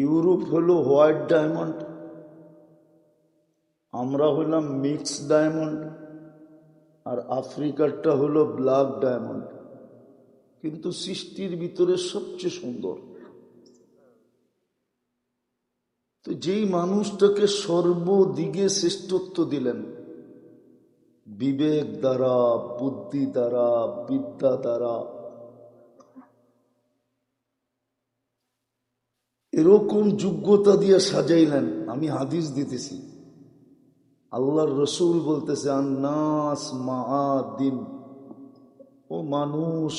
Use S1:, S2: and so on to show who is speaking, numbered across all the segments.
S1: Europe হলো white diamond, আমরা হলাম মিক্স ডায়মন্ড, আর আফ্রিকারটা হলো ব্ল্যাক ডায়মন্ড। কিন্তু সৃষ্টির ভিতরে সবচেয়ে সুন্দর, তো যেই মানুষটাকে সর্বদিকে শ্রেষ্ঠত্ব দিলেন, বিবেক দ্বারা, বুদ্ধি দ্বারা, বিদ্যা দ্বারা এরকম যোগ্যতা দিয়ে সাজাইলেন, আমি হাদিস দিতেছি। আল্লাহর রসুল বলতেছে, আন্নাস দিন ও মানুষ,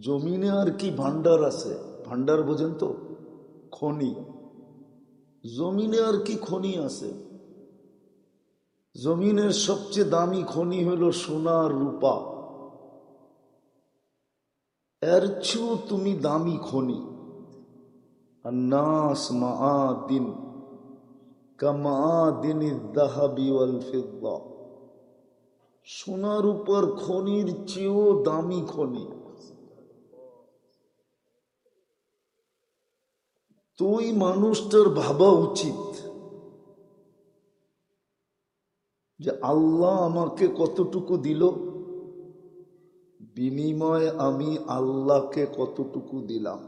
S1: জমিনে আর কি ভান্ডার আছে? ভান্ডার বোঝেন তো? খনি। জমিনে আর কি খনি আছে? জমিনের সবচেয়ে দামি খনি হলো সোনার রূপা। এর চেয়েও তুমি দামি খনি। الناس معادن كمعادن الذهب والفضة সোনার উপর খনির চেয়েও দামি খনি তো ওই মানুষটার ভাবা উচিত যে আল্লাহ আমাকে কতটুকু দিল বিনিময়ে আমি আল্লাহকে কতটুকু দিলাম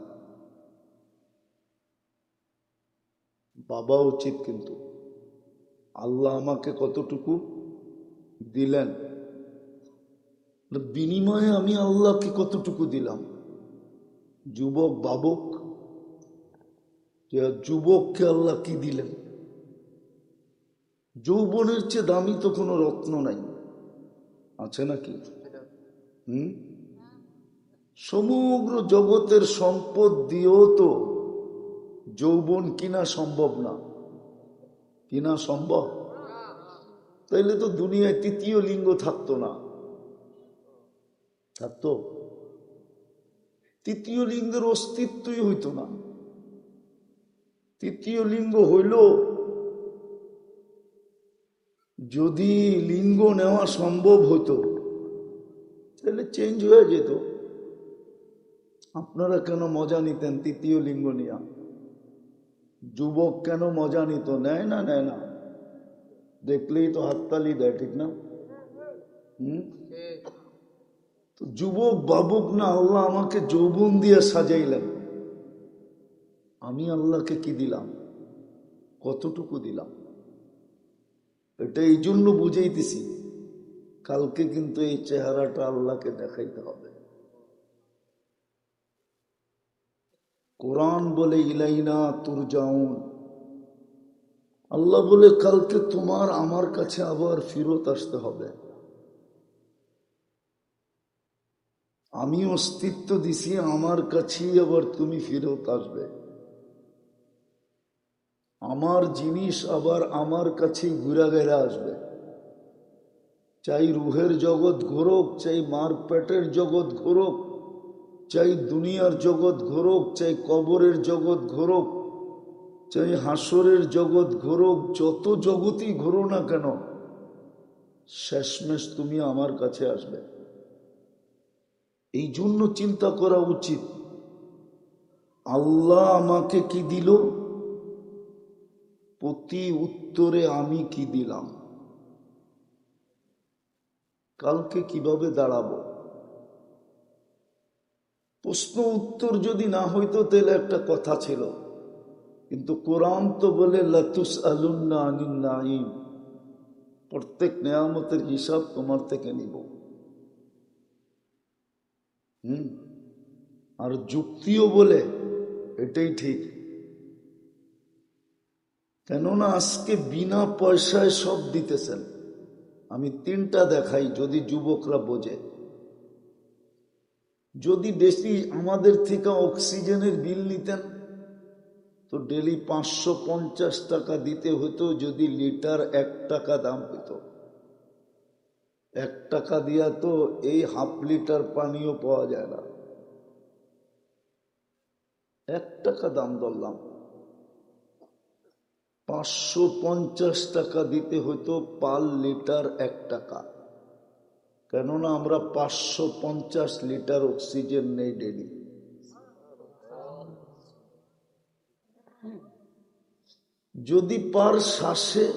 S1: বাবা উচিত কিন্তু। আল্লাহ আমাকে কতটুকু দিলেন? বিনিময়ে আমি আল্লাহকে কতটুকু দিলাম? যুবক, বাবক যুবককে আল্লাহ কি দিলেন? যৌবনের চেয়ে দামি তো কোনো রত্ন নাই। আছে নাকি? হুম? সমগ্র জগতের সম্পদ দিয়েও তো যৌবন কিনা সম্ভব না। কিনা সম্ভব? তাইলে তো দুনিয়ায় তৃতীয় লিঙ্গ থাকতো না। থাকতো? তৃতীয় লিঙ্গের অস্তিত্বই হইতো না। তৃতীয় লিঙ্গ হইল, যদি লিঙ্গ নেওয়া সম্ভব হতো তাহলে চেঞ্জ হয়ে যেত। আপনারা কেন মজা নিতেন তৃতীয় লিঙ্গ নিয়ে? যুবক কেন মজা নিত? নেয় না নেয় না। দেখলেই তো হাততালি দেয় ঠিক না? হুম? তো যুবক বাবুক না আল্লাহ আমাকে যৌবন দিয়ে সাজাইলেন। আমি আল্লাহকে কি দিলাম? কতটুকু দিলাম? এটা এই জন্য বুঝাইতেছি। কালকে কিন্তু এই চেহারাটা আল্লাহকে দেখাইতে হবে। কোরআন বলে, ইলাইনা তুর যাউন আল্লাহ বলে, কালকে তোমার, আমার কাছে আবার ফিরত আসতে হবে। আমি অস্তিত্ব দিছি, আমার কাছেই আবার তুমি ফিরত আসবে। আমার জিনিস আবার আমার কাছেই ঘুরা গেরা আসবে। চাই রুহের জগৎ ঘোরক, চাই মার পেটের জগৎ ঘোরক চাই দুনিয়ার জগৎ ঘোরক, চাই কবরের জগৎ ঘোরক, চাই হাসরের জগৎ ঘোরক, যত জগতই ঘোরো না কেন, শেষমেশ তুমি আমার কাছে আসবে। এই জন্য চিন্তা করা উচিত, আল্লাহ আমাকে কি দিল? প্রতি উত্তরে আমি কি দিলাম? কালকে কীভাবে দাঁড়াবো? প্রশ্ন উত্তর যদি না হইতো, তাহলে একটা কথা ছিল। কিন্তু কোরআন তো বলে লাতুস আলুন্না আনিন প্রত্যেক নেয়ামতের হিসাব তোমার থেকে নিব। হুম? আর যুক্তিও বলে, এটাই ঠিক। কেননা আজকে বিনা পয়সায় সব দিতেছেন। আমি তিনটা দেখাই, যদি যুবকরা বোঝে। যদি বেশি আমাদের থেকে অক্সিজেনের বিল নিতেন, তো ডেলি পাঁচশো পঞ্চাশ টাকা দিতে হতো, যদি লিটার এক টাকা দাম হইত এক টাকা দিয়া তো এই হাফ লিটার পানিও পাওয়া যায় না। এক টাকা দাম ধরলাম। পাঁচশো পঞ্চাশ টাকা দিতে হতো পার লিটার এক টাকা। কেননা আমরা পাঁচশো পঞ্চাশ লিটার অক্সিজেন নেই ডেলি যদি পার শ্বাসে,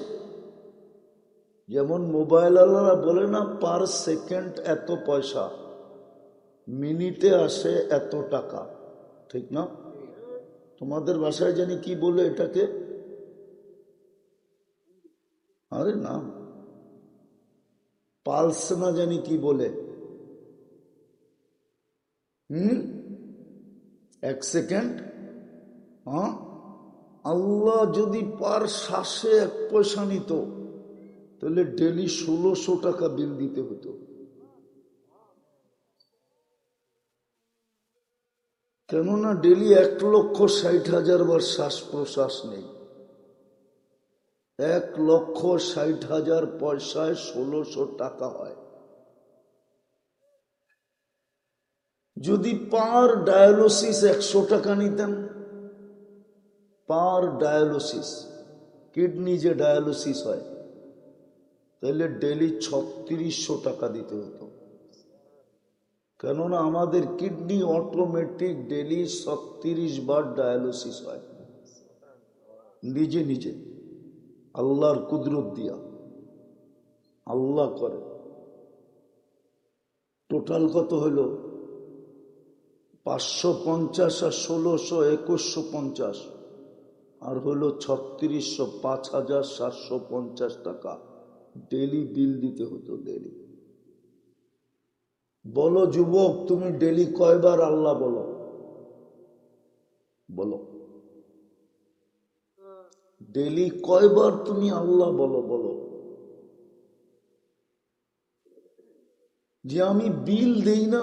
S1: যেমন মোবাইল আলারা বলে না, পার সেকেন্ড এত পয়সা, মিনিটে আসে এত টাকা, ঠিক না? তোমাদের বাসায় জানি কি বলে এটাকে? আরে না। পালস না জানি কি বলে। হুম? এক সেকেন্ড। হ্যাঁ? আল্লাহ যদি পার শ্বাসে এক পয়সা নিত, তাহলে ডেলি ষোলোশো টাকা বিল দিতে হতো। কেননা ডেলি এক লক্ষ ষাট হাজার বার শ্বাস প্রশ্বাস নেই। এক লক্ষ ষাট হাজার পয়সায় ষোলোশো টাকা হয়। যদি পার ডায়ালিসিস একশো টাকা নিতেন, পার ডায়ালিসিস, কিডনি যে ডায়ালিসিস হয়, তাহলে ডেলি ছত্রিশশো টাকা দিতে হতো। কেননা আমাদের কিডনি অটোমেটিক ডেলি ছত্রিশ বার ডায়ালিসিস হয়। নিজে নিজে। আল্লাহর কুদরত দিয়া। আল্লাহ করে। টোটাল কত হলো পাঁচশো পঞ্চাশ আর ষোলোশো একুশশো পঞ্চাশ। আর হলো ছত্রিশশো পাঁচ হাজার সাতশো পঞ্চাশ টাকা। ডেলি বিল দিতে হতো ডেলি বলো, যুবক, তুমি ডেলি কয়বার আল্লাহ বলো? বলো। ডেলি কয়বার তুমি আল্লাহ বলো বলো। যে আমি বিল দেই না,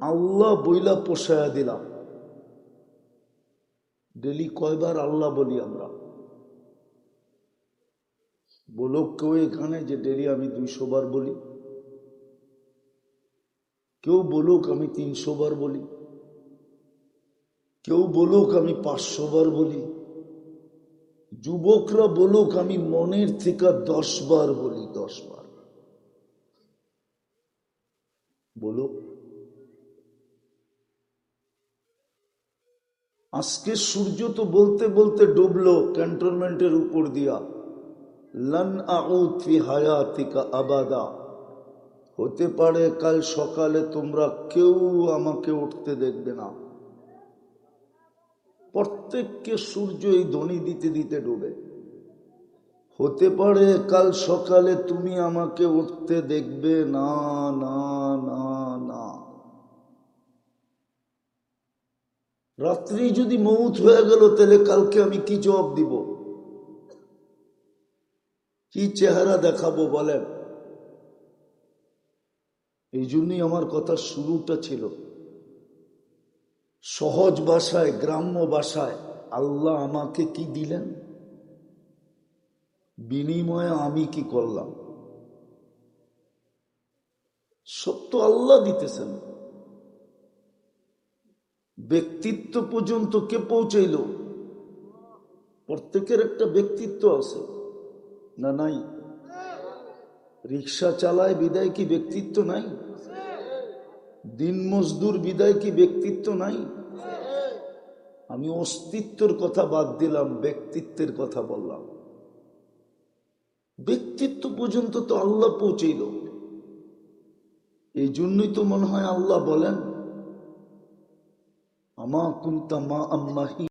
S1: আল্লাহ বইলা পোষায়া দিলাম। ডেলি কয়বার আল্লাহ বলি আমরা। বলো কেউ এখানে যে ডেলি আমি দুইশো বার বলি। কেউ বলুক আমি তিনশো বার বলি। কেউ বলুক আমি পাঁচশো বার বলি। যুবকরা বলুক, আমি মনের থেকে দশ বার বলি, দশ বার। বলুক, আজকে সূর্য তো বলতে বলতে ডুবলো ক্যান্টনমেন্টের উপর দিয়া। লন হায়াতিকা আবাদা। হতে পারে কাল সকালে তোমরা কেউ আমাকে উঠতে দেখবে না। প্রত্যেককে সূর্য এই ধ্বনি দিতে দিতে ডুবে। হতে পারে কাল সকালে তুমি আমাকে উঠতে দেখবে, না না না না। রাত্রি যদি মৌত হয়ে গেল, তাহলে কালকে আমি কি জবাব দিব? কি চেহারা দেখাবো বলেন? এই জন্যই আমার কথার শুরুটা ছিল। সহজ ভাষায়, গ্রাম্য ভাষায় আল্লাহ আমাকে কি দিলেন? বিনিময়ে আমি কি করলাম? সত্য আল্লাহ দিতেছেন। ব্যক্তিত্ব পর্যন্ত কে পৌঁছাইল? প্রত্যেকের একটা ব্যক্তিত্ব আছে, না নাই? রিক্সা চালায় বিদায় কি ব্যক্তিত্ব নাই? দিন মজদুর বিদায় কি ব্যক্তিত্ব নাই? আমি অস্তিত্বর কথা বাদ দিলাম, ব্যক্তিত্বের কথা বললাম। ব্যক্তিত্ব পর্যন্ত তো আল্লাহ পৌঁছেইল। এই জন্যই তো মনে হয় আল্লাহ বলেন, আমা কুন্তা মা আম্মাহি